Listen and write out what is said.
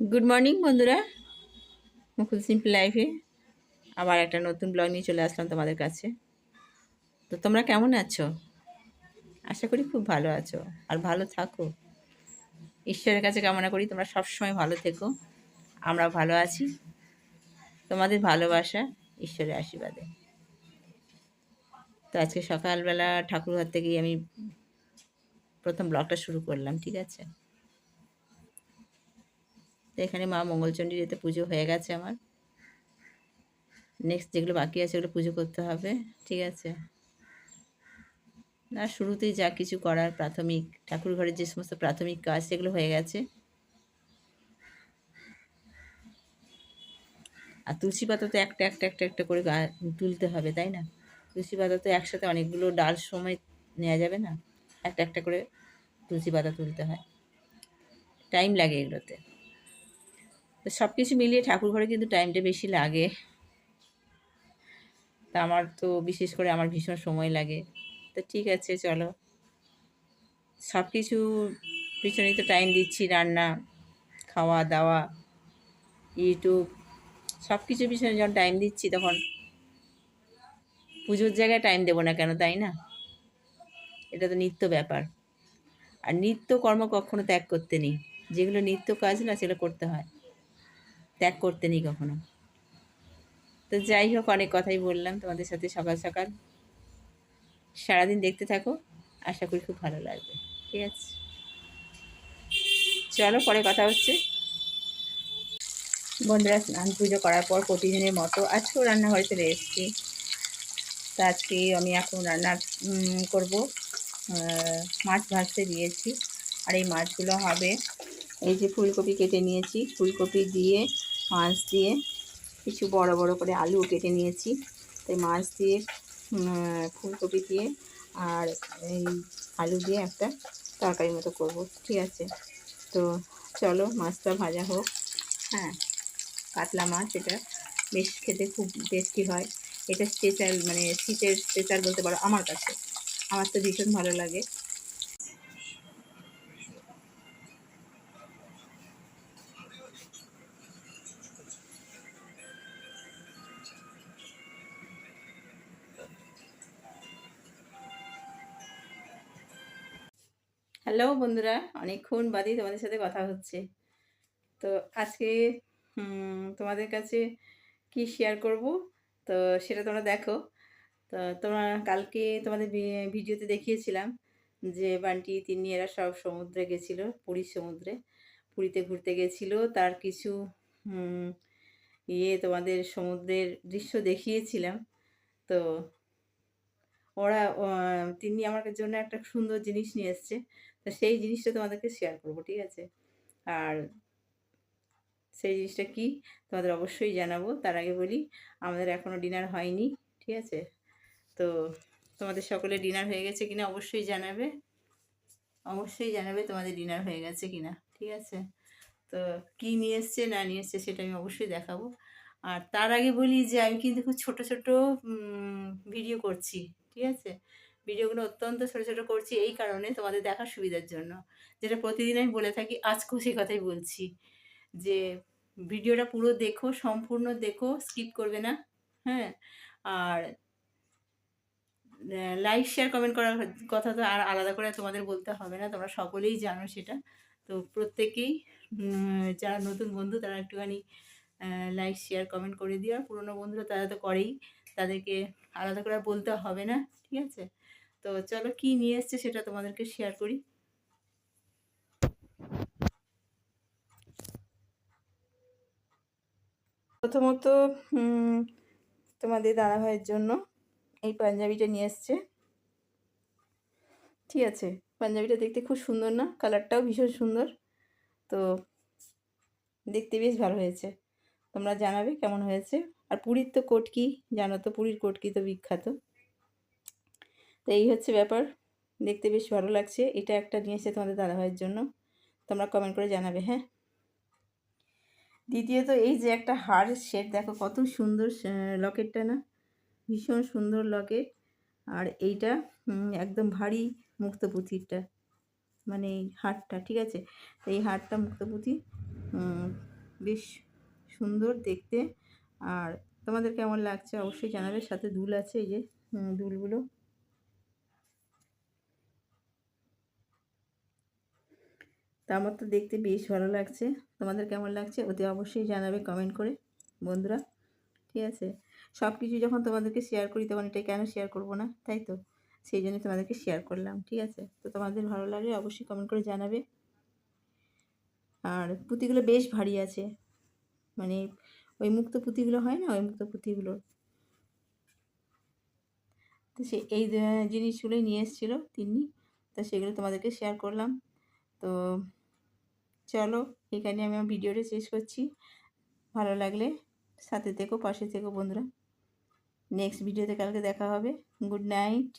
Good morning বন্ধুরা। মুকুল simple লাইফে আবার একটা নতুন ব্লগ নিয়ে চলে আসলাম তোমাদের কাছে। তো তোমরা কেমন আছো? আশা করি খুব ভালো আছো। আর ভালো থাকো। ঈশ্বরের কাছে কামনা করি তোমরা সবসময় ভালো থেকো। আমরা ভালো আছি। তোমাদের ভালোবাসা ঈশ্বরের আশীর্বাদে। তো আজকে সকালবেলা ঠাকুরঘর থেকেই আমি প্রথম ব্লগটা শুরু করলাম, ঠিক আছে? তো এখানে মা মঙ্গলচণ্ডীর এতে পুজো হয়ে গেছে আমার। নেক্সট যেগুলো বাকি আছে ওগুলো পুজো করতে হবে, ঠিক আছে? না, শুরুতেই যা কিছু করার প্রাথমিক, ঠাকুর ঘরের যে সমস্ত প্রাথমিক কাজ সেগুলো হয়ে গেছে। আর তুলসী পাতা তো একটা একটা একটা একটা করে তুলতে হবে, তাই না? তুলসী পাতা তো একসাথে অনেকগুলো ডাল সময় নেওয়া যাবে না? একটা একটা করে তুলসী পাতা তুলতে হয়। টাইম লাগে এগুলোতে। তো সব কিছু মিলিয়ে ঠাকুর ঘরে কিন্তু টাইমটা বেশি লাগে। তা আমার তো বিশেষ করে আমার ভীষণ সময় লাগে। তো ঠিক আছে, চলো। সব কিছু পিছনেই তো টাইম দিচ্ছি, রান্না, খাওয়া, দাওয়া ইউটিউব সব কিছুর পিছনে যখন টাইম দিচ্ছি তখন পুজোর জায়গায় টাইম দেবো না কেন, তাই না? এটা তো নিত্য ব্যাপার। আর নিত্য কর্ম কখনো ত্যাগ করতে নেই। যেগুলো নিত্য কাজ না, সেগুলো করতে হয়। ত্যাগ করতে নেই কখনো। তো যাই হোক, অনেক কথাই বললাম তোমাদের সাথে সকাল সকাল। সারাদিন দেখতে থাকো, আশা করি খুব ভালো লাগবে। ঠিক আছে? চলো, পরে কথা হচ্ছে। বন্ধুরা, স্নান পুজো করার পর প্রতিদিনের মতো আজকেও রান্নাঘরে চলে এসেছি। তো আজকে আমি এখন রান্না করব। মাছ ভাজতে দিয়েছি। আর এই মাছগুলো হবে, এই যে ফুলকপি কেটে নিয়েছি। ফুলকপি দিয়ে মাছ দিয়ে কিছু বড় বড় করে আলু কেটে নিয়েছি। তাই মাছ দিয়ে ফুলকপি দিয়ে আর এই আলু দিয়ে একটা তরকারি মতো করব, ঠিক আছে? তো চলো মাছটা ভাজা হোক। হ্যাঁ কাতলা মাছ এটা বেশ খেতে খুব টেস্টি হয়। এটা স্পেশাল মানে শীতের স্পেশাল বলতে পারো আমার কাছে। আমার তো ভীষণ ভালো লাগে। হ্যালো বন্ধুরা, অনেকক্ষণ বাদেই তোমাদের সাথে কথা হচ্ছে। তো আজকে তোমাদের কাছে কি শেয়ার করব? তো সেটা তোমরা দেখো। তো তোমরা কালকে তোমাদের ভিডিওতে দেখিয়েছিলাম যে বান্টি তিনি এরা সব সমুদ্রে গেছিল, পুরীর সমুদ্রে। পুরীতে ঘুরতে গেছিল, তার কিছু ইয়ে তোমাদের সমুদ্রের দৃশ্য দেখিয়েছিলাম। তো ওরা তিনি আমার জন্য একটা সুন্দর জিনিস নিয়ে এসছে। তো সেই জিনিসটা তোমাদেরকে শেয়ার করব, ঠিক আছে? আর সেই জিনিসটা কি তোমাদের অবশ্যই জানাব। তার আগে বলি, আমাদের এখনও ডিনার হয়নি, ঠিক আছে? তো তোমাদের সকলে ডিনার হয়ে গেছে কিনা অবশ্যই জানাবে। অবশ্যই জানাবে তোমাদের ডিনার হয়ে গেছে কিনা, ঠিক আছে? তো কি নিয়ে এসছে, না নিয়ে এসছে সেটা আমি অবশ্যই দেখাবো। আর তার আগে বলি যে, আমি কিন্তু খুব ছোটো ছোটো ভিডিও করছি। ঠিক আছে? ভিডিওগুলো অত্যন্ত ছোটো ছোটো করছি এই কারণে তোমাদের দেখার সুবিধার জন্য। যেটা প্রতিদিন আমি বলে থাকি, আজকেও সেই কথাই বলছি যে, ভিডিওটা পুরো দেখো, সম্পূর্ণ দেখো স্কিপ করবে না হ্যাঁ? আর লাইক শেয়ার কমেন্ট করার কথা তো আর আলাদা করে তোমাদের বলতে হবে না, তোমরা সকলেই জানো সেটা। তো প্রত্যেকেই যারা নতুন বন্ধু, তারা একটুখানি লাইক শেয়ার কমেন্ট করে দিও। আর পুরোনো বন্ধুরা তারা তো করেই। তাদেরকে আলাদা করে বলতে হবে না, ঠিক আছে? তো চলো কি নিয়ে এসছে সেটা তোমাদেরকে শেয়ার করি। প্রথমত তোমাদের দাদাভাইয়ের জন্য এই পাঞ্জাবিটা নিয়ে এসছে। ঠিক আছে? পাঞ্জাবিটা দেখতে খুব সুন্দর না? কালারটাও ভীষণ সুন্দর। তো দেখতে বেশ ভালো হয়েছে। তোমরা জানাবে কেমন হয়েছে। আর পুরীর তো কটকি জানো তো পুরীর কটকি তো বিখ্যাত। তো এই হচ্ছে ব্যাপার। দেখতে বেশ ভালো লাগছে। এটা একটা নিয়ে এসে তোমাদের দাদাভাইয়ের জন্য। তোমরা কমেন্ট করে জানাবে হ্যাঁ? দ্বিতীয়ত এই যে একটা হার সেট দেখো কত সুন্দর লকেটটা না? ভীষণ সুন্দর লকেট। আর এইটা একদম ভারী মুক্ত পুঁথিরটা মানে হারটা, ঠিক আছে? এই হারটা মুক্ত পুঁথি বেশ সুন্দর দেখতে। আর তোমাদের কেমন লাগছে অবশ্যই জানাবে। সাথে দুল আছে এই যে দুলগুলো। তা আমার তো দেখতে বেশ ভালো লাগছে। তোমাদের কেমন লাগছে ওতে অবশ্যই জানাবে কমেন্ট করে, বন্ধুরা। ঠিক আছে? সব কিছু যখন তোমাদেরকে শেয়ার করি তখন এটা কেন শেয়ার করব না? তাই তো? সেই জন্য তোমাদেরকে শেয়ার করলাম। ঠিক আছে? তো তোমাদের ভালো লাগলে অবশ্যই কমেন্ট করে জানাবে। আর পুঁতিগুলো বেশ ভারী আছে। মানে ওই মুক্ত পুঁতিগুলো হয় না? ওই মুক্ত পুঁতিগুলো। তো সে এই জিনিসগুলোই নিয়ে এসেছিল তিনি তো সেগুলো তোমাদেরকে শেয়ার করলাম। তো চলো, এখানে আমি আমার ভিডিওটা শেষ করছি। ভালো লাগলে সাথে থেকো, পাশে থেকো বন্ধুরা। নেক্সট ভিডিওতে কালকে দেখা হবে। Good night